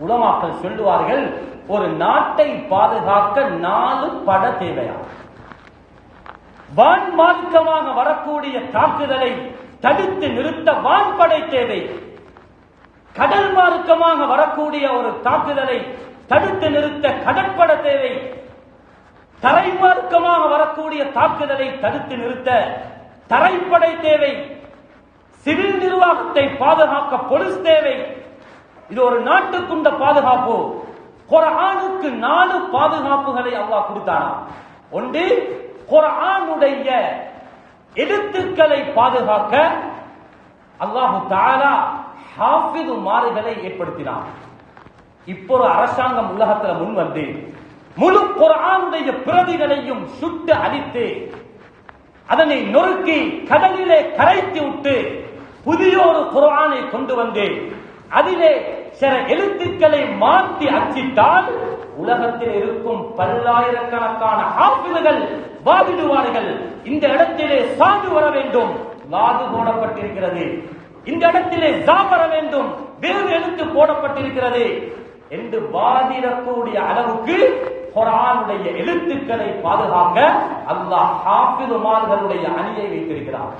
உலமாக்கள் சொல்லுவார்கள் ஒரு நாட்டை பாதுகாக்க நாலு பட தேவையா? வான் மார்க்கமாக வரக்கூடிய தாக்குதலை தடுத்து நிறுத்த வான்படை தேவை. கடல் மார்க்கமாக வரக்கூடிய ஒரு தாக்குதலை தடுத்து நிறுத்த கடற்பட தேவை. தரை மார்க்கமாக வரக்கூடிய தாக்குதலை தடுத்து நிறுத்த தரைப்படை தேவை. சிவில் நிர்வாகத்தை பாதுகாக்க பொலிஸ் தேவை. இது ஒரு நாட்டுக்குண்ட பாதுகாப்பு. குரானுக்கு நாலு பாதுகாப்புகளை அல்லாஹ் கொடுத்தானா? ஒன்று குரானுடைய எழுத்துக்களை பாதுகாக்க அல்லாஹு தாலா ஹாஃபிது மாறுகளை ஏற்படுத்தினான். இப்போ ஒரு அரசாங்கம் உலகத்துல முன் வந்து முழு குரானுடைய பிரதிகளையும் சுட்டு அழித்து அதனை நொறுக்கி கடலிலே கரைத்து விட்டு புதிய ஒரு குரானை கொண்டு வந்து அதிலே சில எழுத்துக்களை மாற்றி அச்சிட்டால் உலகத்தில் இருக்கும் பல்லாயிரக்கணக்கான ஹாஃபிதுகள் வாதிடுவார்கள். இந்த இடத்திலே சாது வர வேண்டும். வாது போடப்பட்டிருக்கிறது. இந்த இடத்திலே ஜா வர வேண்டும். வேறு எழுத்து போடப்பட்டிருக்கிறது. என்று வாதிடக்கூடிய அளவுக்கு குரானுடைய எழுத்துக்களை பாதுகாக்க அல்லாஹ் ஹாஃபிதுமார்களுடைய அணியை வைத்திருக்கிறார்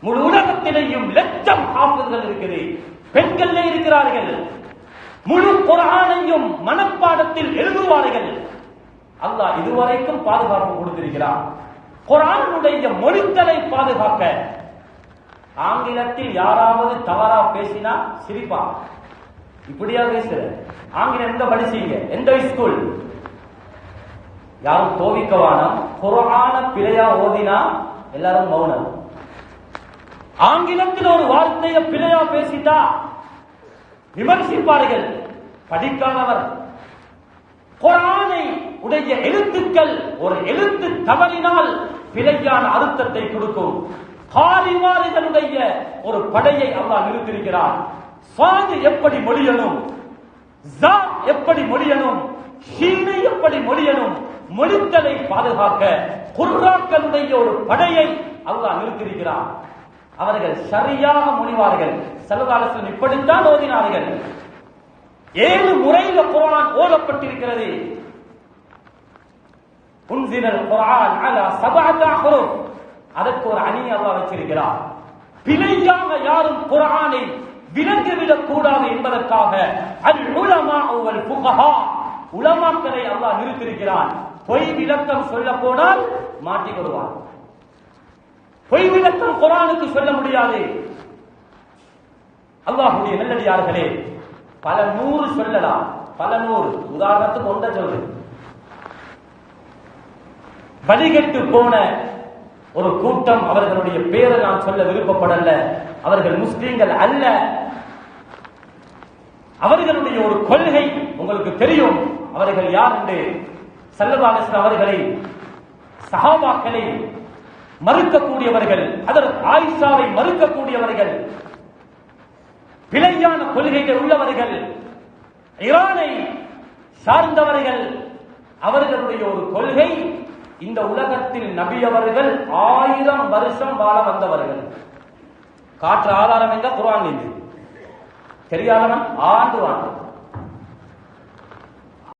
முழு உலகத்திலேயும் லட்சம் ஹாஃபிதுகள் இருக்குது. பெண்கள் இருக்கிறார்கள். முழு குரானையும் மனப்பாடத்தில் எழுதுவார்கள். அல்லாஹ் இதுவரைக்கும் பாதுகாப்பு கொடுத்திருக்கிறார் குரானுடைய மொழித்தலை பாதுகாக்க. ஆங்கிலத்தில் யாராவது தவறா பேசினா சிரிப்பா. இப்படியா பேசுற? ஆங்கிலம் எந்த படிச்சீங்க எந்த ஸ்கூல் யாரும் தோவிக்கவானம் குரான பிழையா ஓதினா எல்லாரும் மௌனம். ஆங்கிலத்தில் ஒரு வார்த்தையை பிழையா பேசிட்டா விமர்சிப்பார்கள். படிக்காதவர். குரானை உடைய எழுத்துக்கள் ஒரு எழுத்து தவறினால் பிழையான அர்த்தத்தை கொடுக்கும். காரிமாரிகளுடைய ஒரு படையை அல்லாஹ் நிறுத்திருக்கிறார் சாது எப்படி மொழியணும்? ஜா எப்படி மொழியணும்? ஷீனை எப்படி மொழியணும்? மொழித்தலை பாதுகாக்க குர்ராக்களுடைய ஒரு படையை அல்லாஹ் நிறுத்திருக்கிறார் அவர்கள் சரியாக மொழிவார்கள் செல்வகாலத்தில் இப்படித்தான் ஓதினார்கள். ஏழு முறையில குரான் ஓதப்பட்டிருக்கிறது. உன்சினல் குரான் அலா சபாத்தா குரூப் அதற்கு ஒரு அணி அல்லாஹ் வச்சிருக்கிறார். பிழையாக யாரும் குரானை விளங்கிவிடக் கூடாது என்பதற்காக அல் உலமா அவள் புகஹா உலமாக்களை அல்லாஹ் நிறுத்தியிருக்கிறான். பொய் விளக்கம் சொல்ல போனால் மாட்டிக் கொள்வான். பொய் விளக்கம் குரானுக்கு சொல்ல முடியாது. அல்லாஹுடைய நல்லடியார்களே பல நூறு சொல்லலாம். பல நூறு. உதாரணத்துக்கு ஒன்ற சொல்லு. வழிகட்டு போன ஒரு கூட்டம் அவர்களுடைய பேரை நான் சொல்ல விருப்பப்படல. அவர்கள் முஸ்லீம்கள் அல்ல. அவர்களுடைய ஒரு கொள்கை உங்களுக்கு தெரியும். அவர்கள் யார் என்று? சல்லபாலிஸ்லாம் அவர்களை சஹாபாக்களை மறுக்கக்கூடியவர்கள் அதற்கு ஆயிஷாவை மறுக்கக்கூடியவர்கள் பிழையான கொள்கைகள் உள்ளவர்கள் ஈரானை சார்ந்தவர்கள் அவர்களுடைய ஒரு கொள்கை இந்த உலகத்தில் நபி அவர்கள் ஆயிரம் வருஷம் வாழ வந்தவர்கள். காற்று ஆதாரம் என்ற குரான் இது தெரியாதவன் ஆண்டு ஆண்டு.